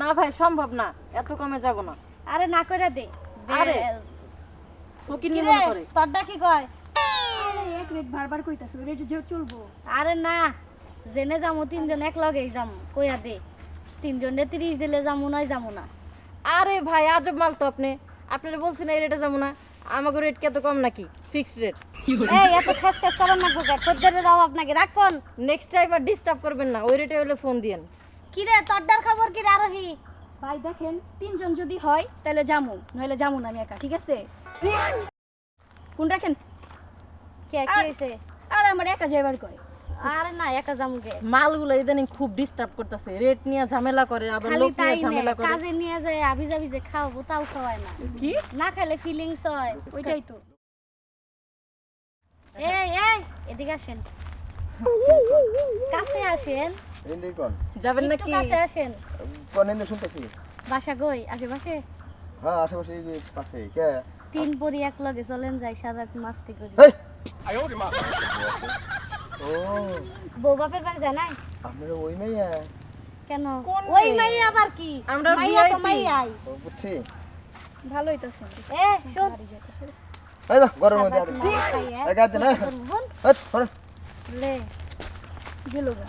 না ভাই সম্ভব না। এত কমে যাব না। আরে না করে দে। আরে, ফকির কিরে, মনে করে। তোরটা কি কয়? আরে এক মিনিট বারবার কইতাছ রেটে যে চলবো আরে না জেনে যামু তিনজন এক লগেই যামু কইয়া দে। তিনজনে তিরিশ দিলে যামু নয় যামু না। আরে ভাই আজব মাল তো আপনি। আপনারা বলছেন এই রেটে যাব না। আমাকে রেট কত কম নাকি? ফিক্সড রেট এই এত খেস খেস করেন না কোকা খদ্দেরের অভাব নাকি? রাখুন। নেক্সট টাইম আর ডিস্টার্ব করবেন না। ওই রেটে হলে ফোন দিয়েন। কিরে তোরটার খবর কি রে আরোহী? ভাই দেখেন তিনজন যদি হয় তাহলে জামু নইলে জামু না আমি একা ঠিক আছে? ফোন রাখেন কে কি হইছে? আর আমার একা যাইবার কয় আরে না একা যামু কে? মালগুলো ইদানিং খুব ডিস্টার্ব করতেছে রেট নিয়ে ঝামেলা করে আবার লোক নিয়ে ঝামেলা করে। কাজে নিয়ে যায় আবি যাবি যে খাওয়াবো তাও খাওয়ায় না। কি? না খেলে ফিলিংস হয়। ওইটাই তো। এই এই এদিকে আসেন। কাছে আসেন। এন্ডি কোন? যাবেন নাকি? কাছে আসেন। কোন এন্ডি শুনতেছি? বাসা কই? আশেপাশে? হ্যাঁ আশেপাশে এই যে পাশে কে? তিন পরি এক লগে চলেন যাই সারা মাস্তি করি। হেই! ও। বউ বাপের বাড়ি যায় নাই? আপনারা ওই মেয়ে কেন? ওই মেয়ে? আবার কি? আমরা মাইয়া তো মাইয়াই। বুঝছি। ভালোই তো শুন। এ শোন এই দাও গরম না। লে গেল গা।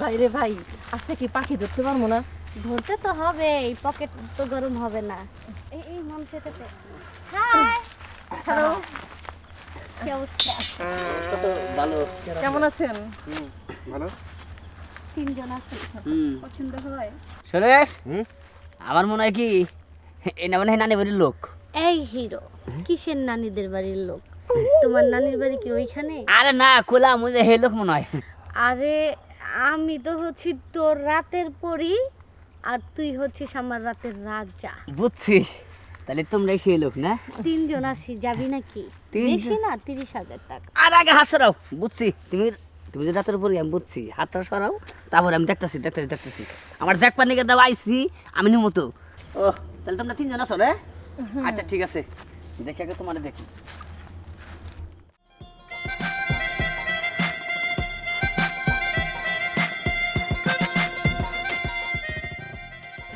ভাই রে ভাই আজকে কি পাখি ধরতে পারব না? ধরতে তো হবে এই পকেট তো গরম হবে না। এই এই মন হাই! হ্যালো কি অবস্থা? কেমন আছেন? ভালো। তিনজন আছে পছন্দ হয়? শোনে হুম? আমার মনে হয় কি এই না মানে নানি বাড়ির লোক। এই হিরো কিসের নানিদের বাড়ির লোক? তোমার নানির বাড়ি কি ওইখানে? আরে না হে লোক মনে হয়। আরে আমি তো হচ্ছি তোর রাতের পরি আর তুই হচ্ছিস আমার রাতের রাজা। বুঝছি। তাহলে তোমরাই সেই লোক না? তিনজন আছি যাবি নাকি? বেশি না তিরিশ হাজার টাকা। আর আগে হাত সরাও বুঝছি। তুমি তুমি যে রাতের উপরে আমি বুঝছি। হাতটা সরাও তারপরে আমি দেখতেছি দেখতেছি দেখতেছি। আমার দেখ পানি দাও আইসি আমি নিমতো ও তাহলে তোমরা তিনজন আছো রে আচ্ছা ঠিক আছে। দেখে আগে তোমার দেখি।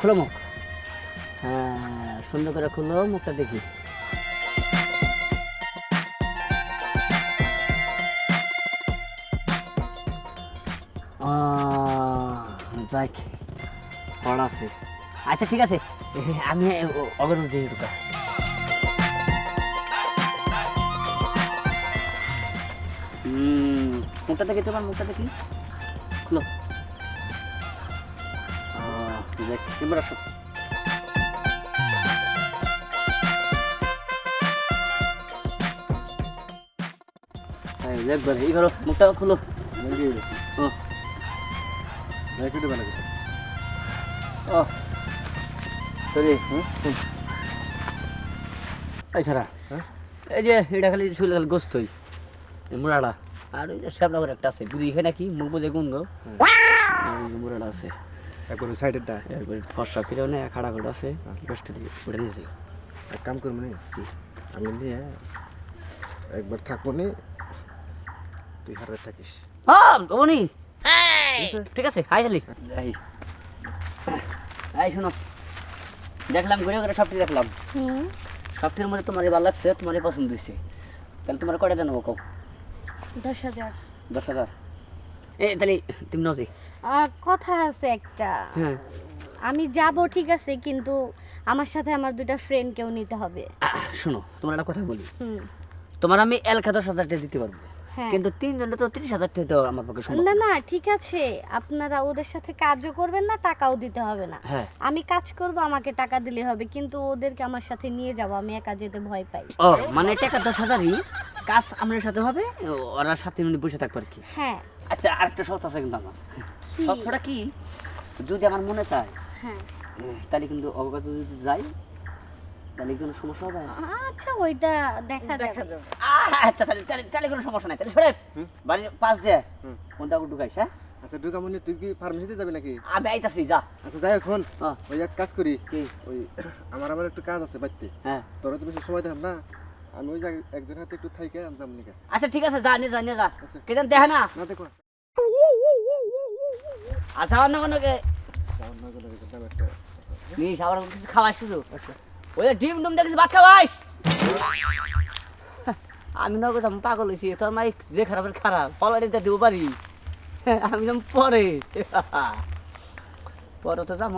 খুলো মুখ হ্যাঁ সুন্দর করে খুলো মুখটা দেখি। যাই ফল আছে আচ্ছা ঠিক আছে, আমি অগর দিয়ে ঢুকা মুখটা দেখি, তোমার মুখটা দেখি। খুলো। আহ, দেখ, এবার আসো এই, একবার এই করো মুখটা খুলো ও রেখে দেবে নাকি ও সরি এই? এই যে এটা খালি শুলে খালি মুড়াটা। আর ওই যে একটা আছে। বুঝি এখানে কি? মুখ বোঝে কোন গো মুড়াটা আছে। একবার সাইডেরটা। একবার ফর্সা ফিরে না খাড়া করে আছে কষ্ট দিয়ে উঠে নিয়েছে এক কাম করব নি? আমি নিয়ে একবার থাকব নি তুই হারে থাকিস। হ্যাঁ কমনি ঠিক আছে হাই এই এই শোনো দেখলাম ঘুরে ঘুরে সবটি দেখলাম। হুম। সবটির মধ্যে তোমার ভালো লাগছে তোমারই পছন্দ হয়েছে। তাহলে তোমার কটা দেন কও দশ হাজার। দশ হাজার? এই তাহলে তুমি নজি কথা আছে একটা। হ্যাঁ। আমি যাব ঠিক আছে কিন্তু আমার সাথে আমার দুইটা নিতে হবে। শোনো তোমার একটা কথা বলি। তোমার আমি এলাকা দশ হাজার টাকা দিতে পারব। হ্যাঁ। কিন্তু তিনজনে তো তিরিশ হাজার টাকা দেওয়া আমার পক্ষে সম্ভব না না। ঠিক আছে। আপনারা ওদের সাথে কাজও করবেন না টাকাও দিতে হবে না। হ্যাঁ। আমি কাজ করব আমাকে টাকা দিলে হবে কিন্তু ওদেরকে আমার সাথে নিয়ে যাব আমি একা যেতে ভয় পাই। ও মানে টাকা দশ হাজারই কাজ আমাদের সাথে হবে ওরা সাথে উনি বসে থাকবে আর কি। হ্যাঁ। আচ্ছা আরেকটা শর্ত আছে কিন্তু আমার। শর্তটা কি? যদি আমার মনে চায় হ্যাঁ। তাহলে কিন্তু অবগত যদি যাই তাহলে কোনো সমস্যা হবে? আচ্ছা ওইটা দেখা দেখা যাবে। যাবে আচ্ছা তাহলে তাহলে তাহলে কোনো সমস্যা নাই। তাহলে সরে বাড়ির পাশ দিয়ে কোনটা ঢুকাইস হ্যাঁ? আচ্ছা দুর্গামণি তুই কি ফার্মেসিতে যাবি নাকি? আমি আইতাছি যা। আচ্ছা যাই এখন হ্যাঁ। ওই এক কাজ করি। কি? ওই আমার আবার একটু কাজ আছে বাড়িতে। হ্যাঁ। তোরা তো বেশি সময় দেখাম না। আমি ওই জায়গায় একজনের হাতে একটু থাইকে আনতাম নিকা। আচ্ছা ঠিক আছে যা নিয়ে যা নিয়ে যা। কেজন দেখে না। না দেখো আচ্ছা আবার কিছু খাওয়াস কিছু? ওই ডিম ডুম দেখেছি ভাত খাওয়াস? আমি না পাগল হয়েছি তোর মাই যে খারাপের খারাপ ফলারিতে দিব পারি। আমি যাম পরে। পরে তো যাব।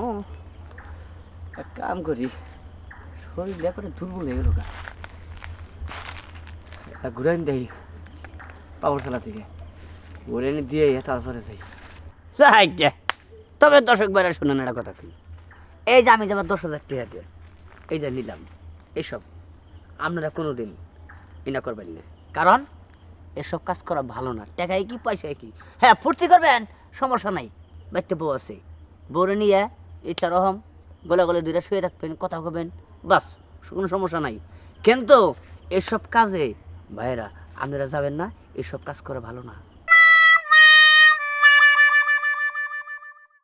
এক কাম করি শরীর করে দুর্বল হয়ে গেল ঘুরে দেই পাবরতলা থেকে। ঘুরে দিয়ে তারপরে যাই। তবে দর্শক বাইরে শুনেন একটা কথা কি? এই যে আমি যাবার দশ হাজার টাকা দিয়ে এই যে নিলাম এইসব আপনারা কোনো দিন ইনা করবেন না। কারণ এসব কাজ করা ভালো না। টাকায় কি, পয়সায় কি? হ্যাঁ ফুর্তি করবেন, সমস্যা নাই। বাড়িতে বউ আছে। বউরে নিয়ে ইচ্ছা রহম, গলে গলে দুইটা শুয়ে রাখবেন কথা কবেন, বাস, কোনো সমস্যা নাই। কিন্তু এসব কাজে ভাইরা, আপনারা যাবেন না, এসব কাজ করা ভালো না।